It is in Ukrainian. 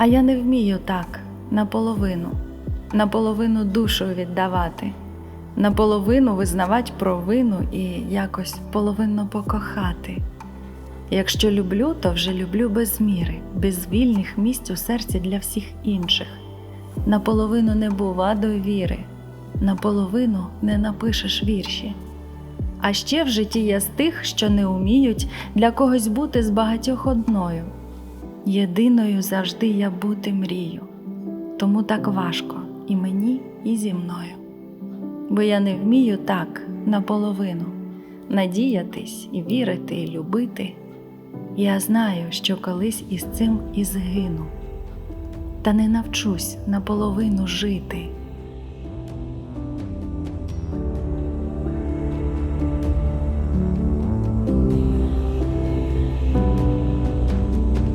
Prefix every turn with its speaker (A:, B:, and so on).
A: А я не вмію так наполовину, наполовину душу віддавати, наполовину визнавать провину і якось половинно покохати. Якщо люблю, то вже люблю без міри, без вільних місць у серці для всіх інших. Наполовину не бува довіри, наполовину не напишеш вірші. А ще в житті є з тих, що не уміють для когось бути з багатьох одною. Єдиною завжди я бути мрію, тому так важко і мені, і зі мною. Бо я не вмію так наполовину надіятись і вірити, і любити. Я знаю, що колись із цим і згину, та не навчусь наполовину жити.